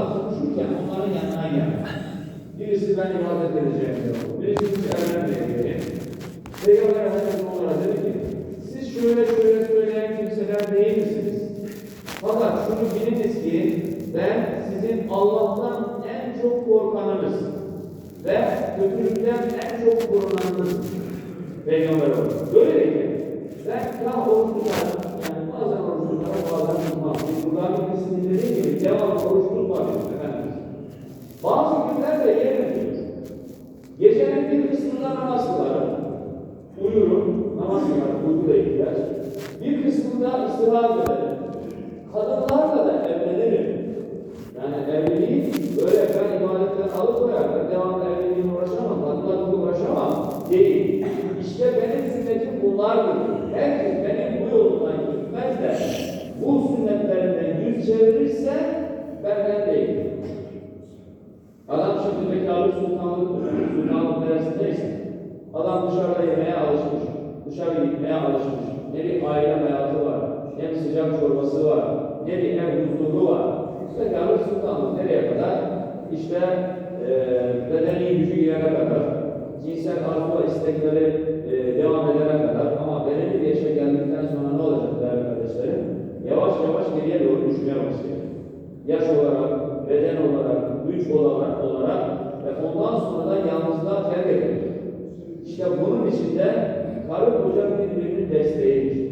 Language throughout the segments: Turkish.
Onlar konuşurken onların yanına gel. Birisi ben ibadet edeceğim diyor. Birisi hiç evlenmeyeceğim. Peygamber Efendimiz onlara dedi ki, siz şöyle şöyle söyleyen kimseler değil misiniz? Fakat şunu biliniz ki ben sizin Allah'tan en çok korkanınız ve kötülükten en çok korunanınız. Peygamber olarak. Böyle ki ben oruç tutarım, yani bazen tutmam. Kur'an birisinin dediği gibi devam oruç tutmadım Efendimiz. Bazı günlerde yerim diyor. Gecenin bir kısmında namaz kılarım. Uyurum, namaz kılarım, uyku da ihtiyaç. Bir kısmında istirahat ederim. Kadınlarla da evlenirim. Yani evliliği böyle ben ibadetten alıkoyar, ben devamlı evliliğine uğraşamam, kadınlarla uğraşamam değil. İşte benim sünnetim bunlardır. Herkes benim bu yolumdan gitmez de bu sünnetlerinden yüz çevirirse benden değil. Adam şimdi bekarlık sultanlık, sultanlık neresindeyse, adam dışarıda yemeye alışmış, dışarı gitmeye alışmış, ne bir aile hayatı var, ne bir sıcak çorbası var, ne bir ev huzuru var. Bekarlık sultanlık nereye kadar? İşte e, bedeni gücü girene kadar, cinsel arzu ve istekleri e, devam edene kadar ama belirli bir yaşa geldikten sonra ne olacak değerli kardeşlerim? Yavaş yavaş geriye doğru düşmeye başlayacak yaş olarak, beden olarak, güç olarak olarak ve ondan sonra da yalnızlığa terk edilir. İşte bunun içinde karı koca birbirinin desteğidir.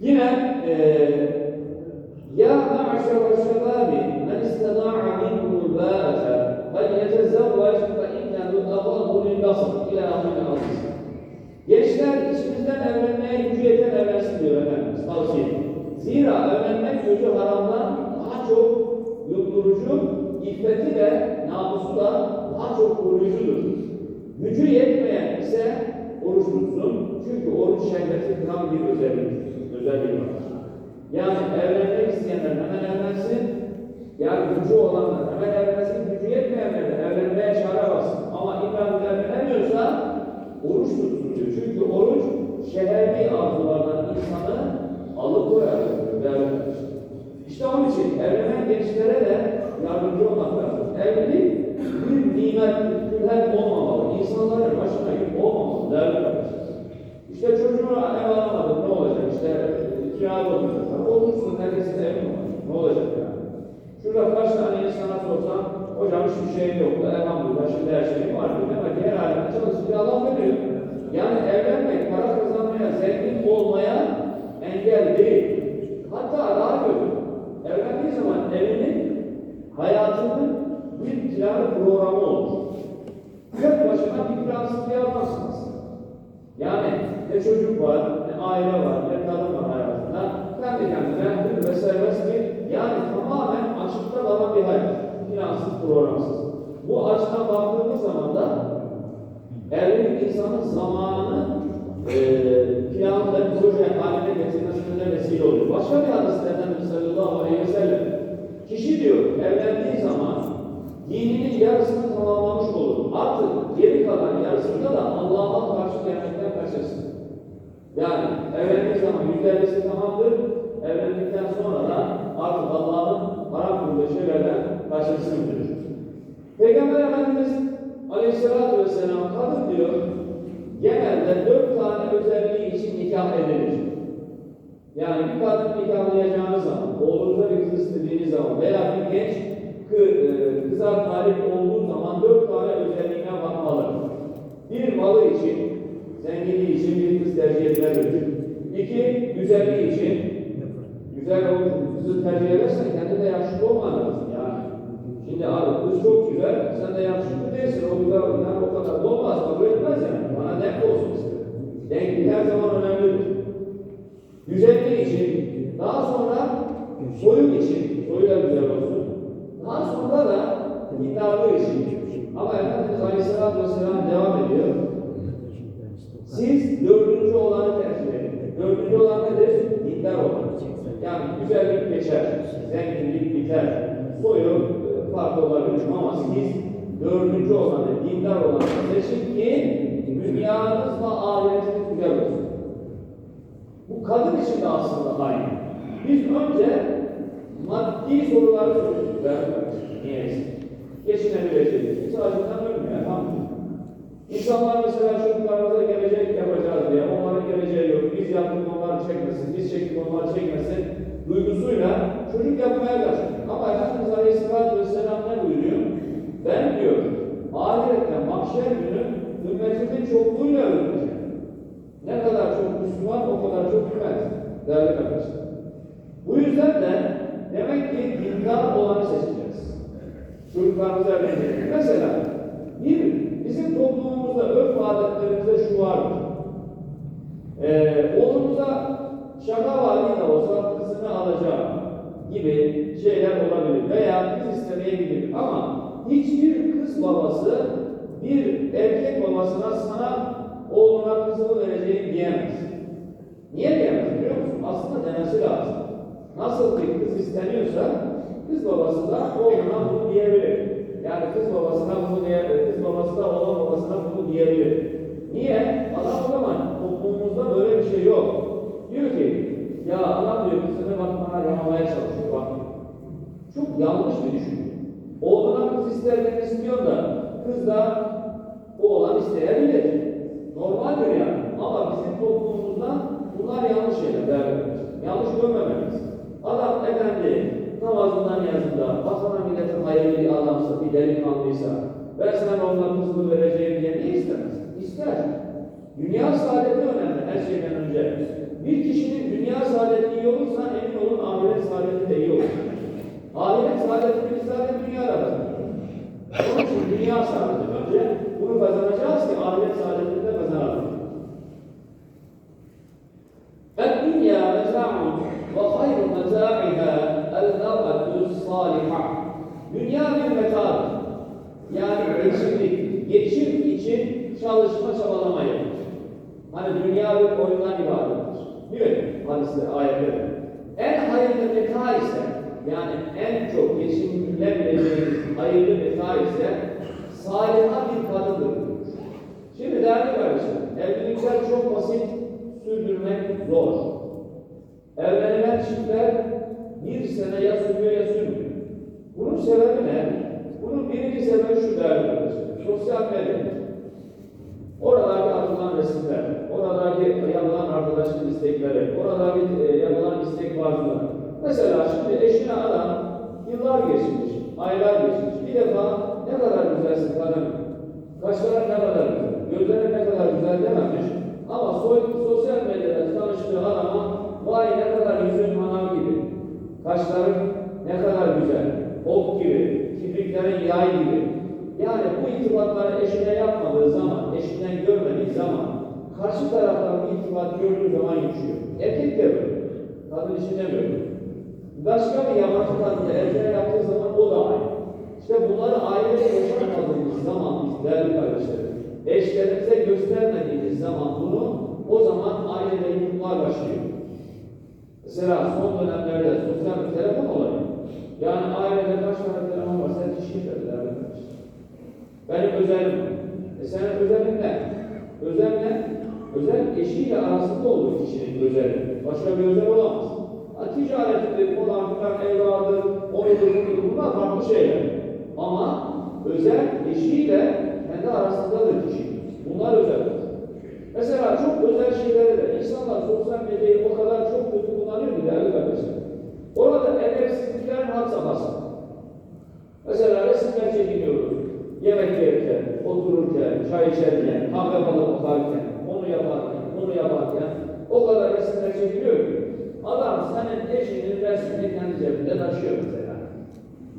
Yine eee ya ma'şer şebabi men istada'a minkumul ba'ata İçimizden evlenmeye gücü yeten evlensin diyor Efendimiz tavsiye. Zira evlenmek gözü haramdan daha çok yutturucu, iffeti de, namusu da daha çok koruyucudur. Gücü yetmeyen ise oruç tutsun. Çünkü oruç şehveti kıran bir özellik, özelliği var. Yani evlenmek isteyenler hemen evlensin, yani gücü olanlar hemen evlensin, gücü yetmeyenler de evlenmeye çare bassın. Ama İbrahim evlenemiyorsa oruç tutsun diyor. Çünkü oruç şehirli arzulardan insanı alıkoyar. kardeşler. İşte onun için evlenen gençlere de yardımcı olmak lazım. Evlilik bir nimet, bir külhen olmamalı. İnsanların başına yük olmamalı değerli kardeşler. İşte çocuğu ev alamadım ne olacak? İşte kiralı olacak. Olursun herkesin evi mi var? Ne olacak yani? Şurada kaç tane insana sorsan, hocam hiçbir şey yoktu, elhamdülillah şimdi her şeyim var diyor. Demek ki her halinde çalışıyor, Allah veriyor. Yani evlenmek, para kazanmaya, zengin olmaya engel değil. Hatta daha kötü. Evlendiği zaman evinin hayatının bir planı programı olur. Tek başına bir plansız yapmazsınız. Yani ne çocuk var, ne aile var, ne kadın var hayatında. Kendi kendine hür ve serbest bir, yani tamamen açıkta kalan bir hayat. Plansız, programsız. Bu açıdan baktığımız zaman da evlilik insanın zamanını e, ve proje haline getirmesine vesile oluyor. Başka bir hadiste Efendimiz sallallahu aleyhi ve sellem kişi diyor evlendiği zaman dininin yarısını tamamlamış olur. Artık geri kalan yarısında da Allah'a karşı gelmekten kaçırsın. Yani evlendiği zaman yüzde tamamdır. Evlendikten sonra da artık Allah'ın haram kıldığı şeylerden kaçırsın diyor. Peygamber Efendimiz Aleyhisselatü Vesselam kadın diyor genelde dört tane özelliği için nikah edilir. Yani bir kadın nikahlayacağınız zaman, oğlunuza bir kız istediğiniz zaman veya bir genç e, kıza talip olduğu zaman dört tane özelliğine bakmalı. Bir malı için, zenginliği için bir kız tercih edilebilir. İki, güzelliği için, güzel o kızı tercih edersen kendi de yakışıklı olman lazım yani. Şimdi abi kız çok güzel, sen de yakışıklı değilsin, o güzel yani o kadar olmaz, kabul etmez yani. Bana denk olsun istedim. Denklik her zaman önemlidir. Güzelliği için, daha sonra soyun için, soyu da güzel olsun. Daha sonra da dindarlığı için. Ama Efendimiz Aleyhisselatü Vesselam devam ediyor. Siz dördüncü olanı tercih edin. Dördüncü olan nedir? Dindar olan. Yani güzellik geçer, zenginlik biter, soyu e, farklı olabilir ama siz dördüncü olanı, dindar olanı seçin ki dünyanızla ahiretiniz güzel olsun. Bu kadın için de aslında aynı. Biz önce maddi soruları soruyoruz. Niyeyse. Geçinebileceğiz. Kimse acından ölmüyor. Elhamdülillah. İnsanlar mesela çocuklarımıza gelecek yapacağız diye, onların geleceği yok, biz yaptık onlar çekmesin, biz çektik onlar çekmesin duygusuyla çocuk yapmaya başlıyor. Ama Efendimiz Aleyhisselatü? Ben diyor, ahirette mahşer günü ümmetimin çokluğuyla övüneceğim. Ne kadar çok Müslüman o kadar çok ümmet. Değerli kardeşler. Bu yüzden de demek ki dindar olanı seçeceğiz. Çocuklarımıza verecek. Mesela bir, bizim toplumumuzda örf adetlerimizde şu vardır. Ee, oğlumuza şaka vali de olsa kızını alacağım gibi şeyler olabilir veya kız istemeye gidilir. Ama hiçbir kız babası bir erkek babasına sana oğluna kızını vereceğim diyemez. Niye diyemez biliyor musun? Aslında demesi lazım. Nasıl bir kız isteniyorsa kız babası da oğluna bunu diyebilir. Yani kız babasına bunu diyebilir. Kız babası da oğlan babasına bunu diyebilir. Niye? Adam o zaman toplumumuzda böyle bir şey yok. Diyor ki ya adam diyor kızını bak bana yamamaya çalışıyor bak. Çok yanlış bir düşünce. İsterken istiyor da kız da oğlan isteyebilir. Normaldir yani. Ama bizim toplumumuzda bunlar yanlış şeyler arkadaşlar. Yanlış görmemeliyiz. Adam efendi namazından yazında, vatana milletin hayırlı bir adamsa, bir delikanlıysa, sana ondan kızını vereceğim diye ne istemez? İster. Dünya saadeti önemli her şeyden önce. Bir kişinin dünya saadeti iyi olursa emin olun ahiret saadeti de iyi olur. Ahiret saadetini kazanıyoruz. Onun için dünya saadeti önce bunu kazanacağız ki ahiret saadetini de kazanalım. الدنيا متاع وخير متاعها المرأة الصالحة. Dünya bir metadır. Yani geçimlik, geçim için çalışma çabalama yapılır. Hani dünya bir oyundan ibarettir. Diyor ya hadisler, ayetler. En hayırlı meta ise, yani en çok geçinilebileceğiniz hayırlı meta ise saliha bir kadındır. Şimdi değerli kardeşler, evlilikler çok basit, sürdürmek zor. Evlenilen çiftler bir sene ya sürüyor ya sürmüyor. Bunun sebebi ne? Bunun birinci sebebi şu değerli kardeşler. Sosyal medya. Oradaki atılan resimler, oradaki yapılan arkadaşlık istekleri, orada bir e, yapılan istek varlığı. Mesela şimdi eşine adam yıllar geçmiş, aylar geçmiş. Bir defa ne kadar güzelsin kadın, kaşların ne kadar güzel, gözlerin ne kadar güzel dememiş. Ama sosyal medyada tanıştığı adama vay ne kadar yüzün manav gibi, kaşların ne kadar güzel, ok gibi, kibriklerin yay gibi. Yani bu iltifatları eşine yapmadığı zaman, eşinden görmediği zaman, karşı taraftan bir iltifat gördüğü zaman yumuşuyor. Erkek de böyle, kadın için de böyle. Başka bir yabancı kadın da erkeğe yaptığı zaman o da aynı. İşte bunları ailede yaşamadığımız zaman biz değerli kardeşlerim, eşlerimize göstermediğimiz zaman bunu, o zaman ailede yıkımlar başlıyor. Mesela son dönemlerde sosyal bir telefon olayı. Yani ailede kaç tane telefon varsa hep kişi dediler arkadaşlar. Benim özelim. E senin özelin ne? Özel ne? Özel eşiyle arasında olduğu kişinin özeli. Başka bir özel olamaz. Ha, ticarettir, falan filan, evladır, oyudur, budur, bunlar farklı şeyler. Ama özel eşiyle kendi arasındadır kişi. Bunlar özel. Mesela çok özel şeylere de insanlar sosyal medyayı o kadar çok kötü kullanıyor ki değerli kardeşler. Orada edepsizliklerin had safhası. Mesela resimler çekiliyoruz. Yemek yerken, otururken, çay içerken, kahve balık bakarken, onu yaparken, bunu yaparken o kadar resimler çekiliyor ki adam senin eşinin resmini kendi cebinde taşıyor mesela.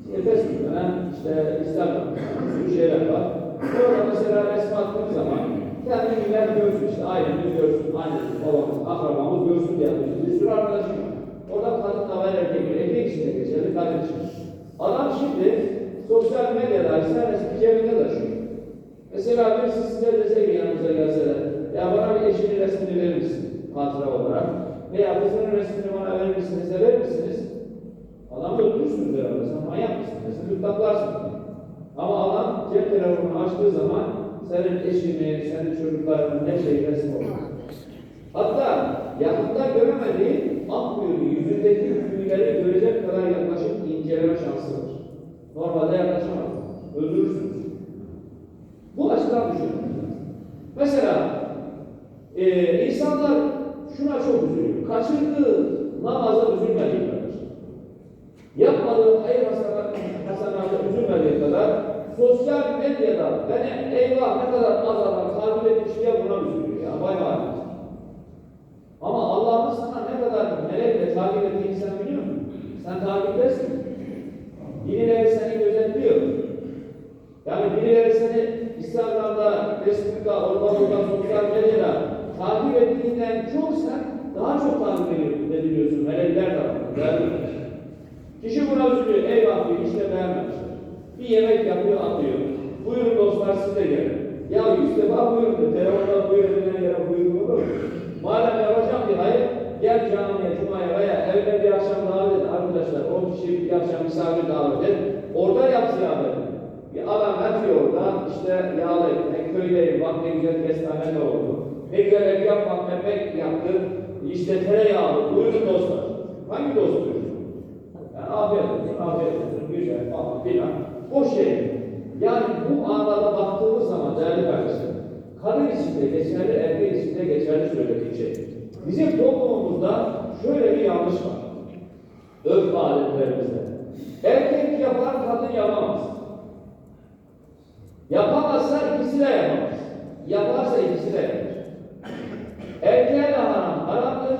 Şimdi Facebook'ta işte Instagram'da bir şeyler var. Orada mesela resmi attığın zaman kendi millet görsün işte ailemiz görsün, annemiz, babamız, akrabamız görsün diye. Bir sürü arkadaşım var. Orada kadınla var erkek, erkek için de geçerli, kadın için. Adam şimdi sosyal medyada sen resmi cebinde taşıyor. Mesela birisi size dese ki yanınıza gelse de, ya bana bir eşinin resmini verir misin hatıra olarak? veya Hasan'ın resmini bana verir misiniz, sever misiniz? Adamı öldürürsünüz herhalde, sen manyak mısın? Sen yurttaklarsın. Ama adam cep telefonunu açtığı zaman senin eşini, senin çocuklarını ne şey resim olur. Hatta yakında göremediği akbuyunu, yüzündeki hükümleri görecek kadar yaklaşıp inceleme şansı var. Normalde yaklaşamaz. Öldürürsünüz. Bu açıdan düşünün. Mesela e, insanlar şuna çok üzülüyor. Kaçırdığı namaza üzülmediği kadar. Yapmadığı hayır hasanata üzülmediği kadar sosyal medyada beni eyvah ne kadar az adam takip etmiş diye buna üzülüyor ya. Vay vay. Ama Allah'ın sana ne kadar melekle takip ettiğini sen biliyor musun? Sen takiptesin. Birileri seni gözetliyor. Yani birileri seni Instagram'da, Facebook'ta, orada burada, sosyal medyada takip ettiğinden çok sen daha çok takip ediliyorsun melekler değerli arkadaşlar. Kişi buna üzülüyor. Eyvah diyor işte beğenmemişler. Bir yemek yapıyor atıyor. Buyurun dostlar siz de gelin. Ya yüz defa buyurun. Telefonda buyurun denen yere buyurun olur mu? Madem yapacağım bir hayır, gel camiye, cumaya veya evde bir akşam davet et arkadaşlar. 10 kişi bir akşam misafir davet et. Orada yap ziyafeti. Bir adam yatıyor orada, işte yağlı ekmek, köydeyim, bak ne güzel kestane de oldu. Ne güzel yapmak, ekmek yaptı. İşte tereyağlı, buyurun dostlar. Hangi dost? Yani afiyet olsun, afiyet olsun, güzel falan filan. O şey. Yani bu anlarda baktığımız zaman değerli kardeşlerim, kadın içinde geçerli, erkek içinde geçerli söylediği şey. Bizim toplumumuzda şöyle bir yanlış var. Örf adetlerimizde. Erkek yapar, kadın yapamaz. Yapamazsa ikisi de yapamaz. Yaparsa ikisi de yapar. Erkeğe de haram haramdır,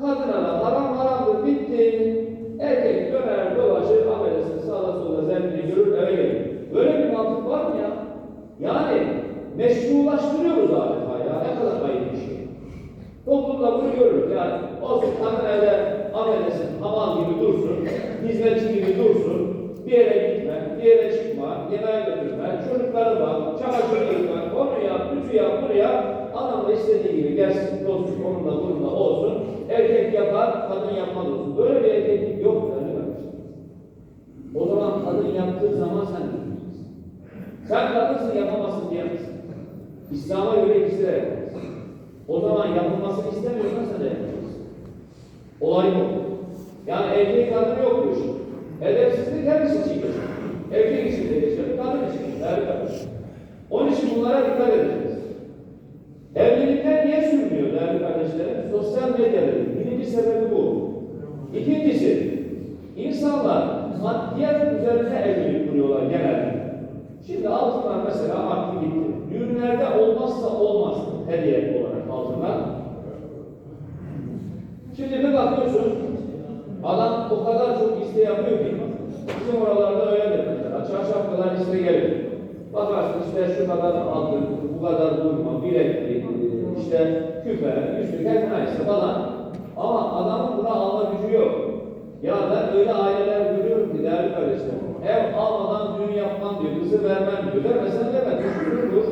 kadına da haram haramdır. Bitti. Erkek döner dolaşır, amelesini sağa sola zembini görür eve gelir. Böyle bir mantık var mı ya? Yani meşrulaştırıyoruz adeta ya. Ne kadar ayıp bir şey. Toplumda bunu görürüz. Yani olsun kadın evde amelesin, hamal gibi dursun, hizmetçi gibi dursun, bir yere gitme, bir yere çıkma, yemeğe götürme, çocukları bak, çamaşır yıkma, onu yap, bütü yap, bunu yap. Adam da istediği gibi gelsin, dostluk onunla bununla olsun. Erkek yapar, kadın yapmaz olsun. Böyle bir erkeklik yok kardeşim. O zaman kadın yaptığı zaman sen de. Sen kadınsın yapamazsın diyemezsin. İslam'a göre yapamaz. O zaman yapılmasını istemiyorsan sen de yapacaksın. Olay bu. Yani erkek kadın yok bu işin. Edepsizlik her için geçer. Erkek için de geçer, kadın için de kardeşim. Onun için bunlara dikkat edeceğiz. Evlilikler niye sürmüyor değerli kardeşlerim? Sosyal medyada. Birinci sebebi bu. İkincisi, insanlar maddiyat üzerine evlilik kuruyorlar genelde. Şimdi altınlar mesela aklı gitti. Düğünlerde olmazsa olmaz hediye olarak altınlar. Şimdi bir bakıyorsun, adam o kadar çok liste yapıyor ki, bizim oralarda öyledir mesela. Çarşaf kadar liste gelir. Bakarsın işte şu kadar altın, bu kadar durma, bileklik, işte küpe, yüzük, her neyse falan. Ama adamın buna alma gücü yok. Ya ben öyle aileler görüyorum ki değerli kardeşlerim. Ev almadan düğün yapmam diyor, kızı vermem diyor. Vermesen düşünür dur.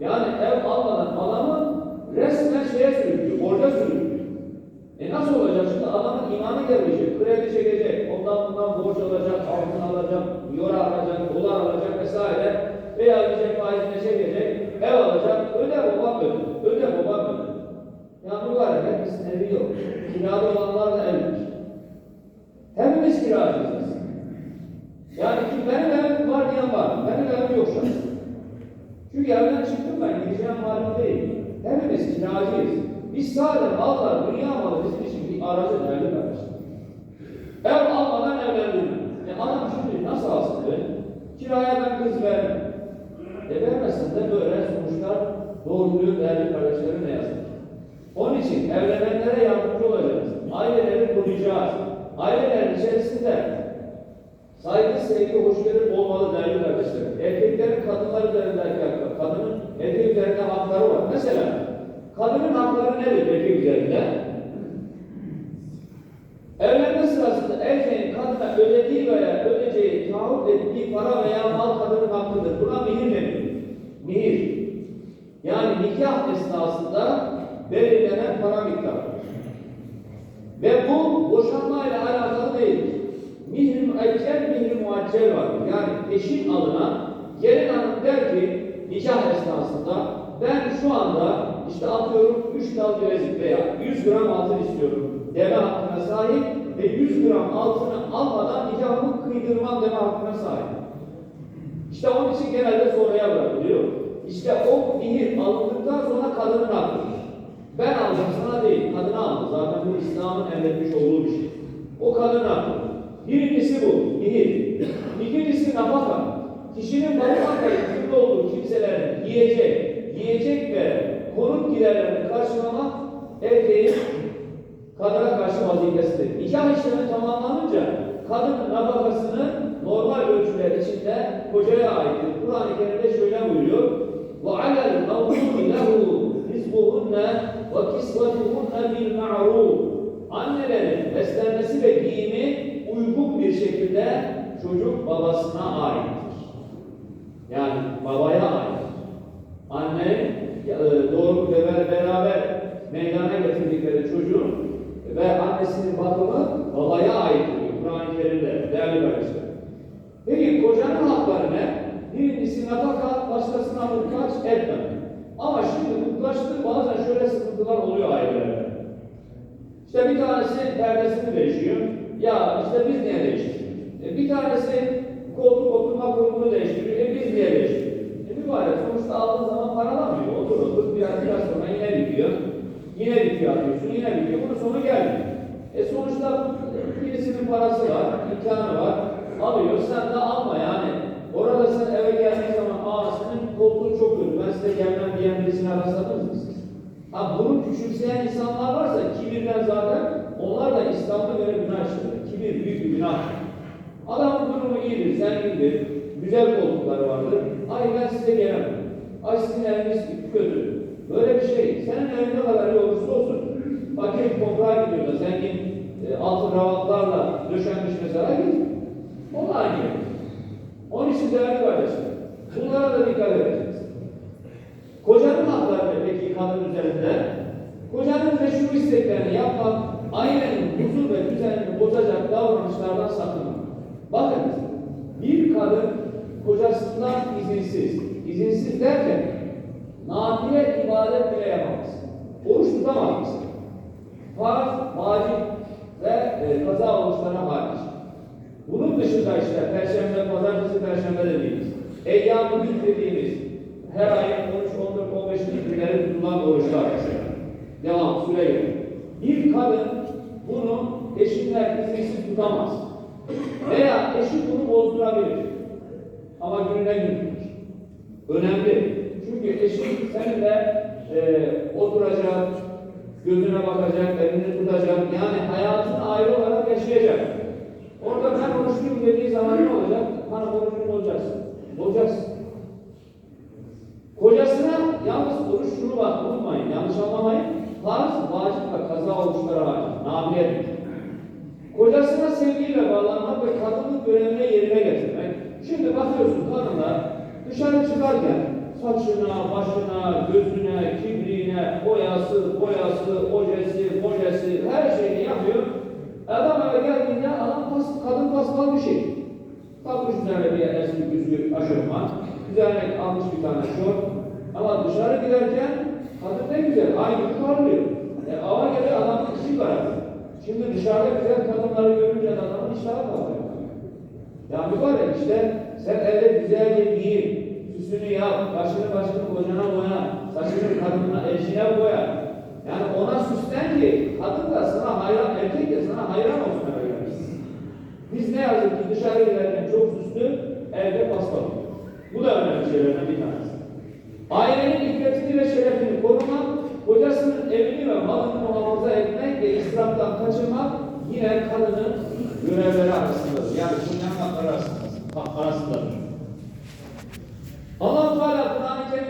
Yani ev almadan adamı resmen şeye sürüklüyor, borca sürüklüyor. E nasıl olacak şimdi? Adamın imanı gelecek, kredi çekecek, ondan bundan borç alacak, altın alacak, euro alacak, dolar alacak vesaire. Veya gidecek faizine çekecek, ev alacak, öde babam öde, öde babam öde. Ya mübarek hepimizin evi yok. Kirada olanlar da evlidir. Hepimiz kiracıyız. Yani ki benim evim var diyen var. Benim evim yok an. Çünkü evden çıktım ben, gideceğim malum değil. Hepimiz kiracıyız. Biz sadece Allah, dünya malı bizim için bir aracı değerli kardeşim. Ev almadan evlendim. Adam şimdi nasıl alsın? Kiraya ben kız vermem. E vermesin de böyle sonuçlar doğruluyor değerli kardeşlerim ne yazık. Onun için evlenenlere yardımcı olacağız. Aileleri koruyacağız. Ailelerin içerisinde saygı, sevgi, hoşgörü olmalı değerli kardeşlerim. Erkeklerin kadınlar üzerindeki hakları, kadının erkek üzerinde hakları var. Mesela kadının hakları nedir erkek üzerinde? Evlenme sırasında erkeğin kadına ödediği veya para veya mal kadının hakkıdır. Buna mihir deniyor. Mihir. Yani nikah esnasında belirlenen para miktarı. Ve bu boşanmayla alakalı değildir. Mihr müeccel, mihr muaccel vardır. Yani eşin alınan gelin hanım der ki nikah esnasında ben şu anda işte atıyorum 3 dal bilezik veya 100 gram altın istiyorum deme hakkına sahip ve 100 gram altını almadan nikahımı kıydırmam deme hakkına sahip. İşte onun için genelde sonraya bırakılıyor. İşte o mihir alındıktan sonra kadının hakkıdır. Ben aldım sana değil, kadına aldım. Zaten bu İslam'ın emretmiş olduğu bir şey. O kadına. Birincisi bu, mihir. İkincisi nafaka. Kişinin bakmakla yükümlü olduğu kimselerin yiyecek, yiyecek ve konuk giderlerini karşılamak erkeğin kadına karşı vazifesidir. Nikah işlemi tamamlanınca kadın nafakasını normal ölçüler içinde kocaya aittir. Kur'an-ı Kerim'de şöyle buyuruyor. وَعَلَى الْمَوْضُونِ لَهُ رِزْقُهُنَّ وَكِسْوَتُهُنَّ بِالْمَعْرُوفِ Annelerin beslenmesi ve giyimi uygun bir şekilde çocuk babasına aittir. Yani babaya aittir. Anne e, doğru ve be- beraber meydana getirdikleri çocuğun ve annesinin bakımı babaya aittir Kur'an-ı Kerim'de değerli kardeşler. Peki kocanın hakları ne? Birincisi nafaka, başkasına muhtaç etmem. Ama şimdi muhtaçlık bazen şöyle sıkıntılar oluyor ailelerde. İşte bir tanesi perdesini değişiyor. Ya işte biz niye değiştiriyoruz? E bir tanesi koltuk oturma grubunu değiştiriyor. E biz niye değiştiriyoruz? E mübarek sonuçta aldığın zaman paralamıyor. Otur otur biraz, biraz sonra yine bitiyor. Yine bitiyor atıyorsun, yine bitiyor. Bunun sonu gelmiyor. E sonuçta birisinin parası var, imkanı var. Alıyor, sen de alma yani. Orada sen eve geldiğin zaman, aa senin koltuğun çok kötü, ben size gelmem diyen birisini arasadınız mı siz? Ha bunu küçümseyen insanlar varsa kibirden zaten onlar da İslam'da göre günah işliyor. Kibir büyük bir günah. Adamın durumu iyidir, zengindir, güzel koltukları vardır. Ay ben size gelemem. Ay sizin eviniz kötü. Böyle bir şey. Senin evin ne kadar iyi olursa olsun. Fakir toprağa gidiyor da zengin e, altın ravatlarla döşenmiş mesela git. O da aynı. Onun için değerli kardeşler. Bunlara da dikkat edeceğiz. Kocanın hakları peki kadın üzerinde? Kocanın meşru isteklerini yapmak, ailenin huzur ve düzenini bozacak davranışlardan sakınmak. Bakın, bir kadın kocasından izinsiz, izinsiz derken nafile ibadet bile yapamaz. Oruç tutamaz. Farz, vacip ve e, kaza oruçlarına hariç. Bunun dışında işte Perşembe, Pazartesi, Perşembe dediğimiz, Eyyam-ı Gün dediğimiz, her ayın 13, 14, 15 günleri tutulan oruçlar mesela. Devam, süre. Bir kadın bunu eşinden izinsiz tutamaz. Veya eşi bunu bozdurabilir. Ama gününe gün. Önemli. Eşin seninle e, oturacak, gözüne bakacak, elini tutacak. Yani hayatını ayrı olarak yaşayacak. Orada ben oruçluyum dediği zaman ne olacak? Hanım orucunu bozacaksın. Bozacaksın. Kocasına yalnız oruç şunu bak unutmayın, yanlış anlamayın. Farz, vacip ve kaza oruçları var. Nafile Kocasına sevgiyle bağlanmak ve kadının görevini yerine getirmek. Şimdi bakıyorsun kadınlar dışarı çıkarken saçına, başına, gözüne, kibriğine, boyası, boyası, ojesi, mojesi her şeyini yapıyor. Adam eve geldiğinde adam pas, kadın paspal bir şey. Takmış üzerine bir eski büzgü aşırma. Üzerine almış bir tane şort. Ama dışarı giderken kadın ne güzel, aynı gibi parlıyor. E, ava göre adamın işi var. Şimdi dışarıda güzel kadınları görünce adamın iştahı kalkıyor. Ya mübarek işte sen evde güzelce giyin, süsünü yap, başını başını kocana boya, saçını kadınına, eşine boya. Yani ona süslen ki kadın da sana hayran, erkek de sana hayran olsun gelirsin. Biz ne yazık ki dışarı giderken çok süslü, evde paslanıyor. Bu da önemli şeylerden bir tanesi. Ailenin iffetini ve şerefini korumak, kocasının evini ve malını muhafaza etmek ve israftan kaçırmak yine kadının görevleri arasındadır. Yani hakları arasındadır. arasındadır. Allah-u Teala Kur'an-ı Kerim'de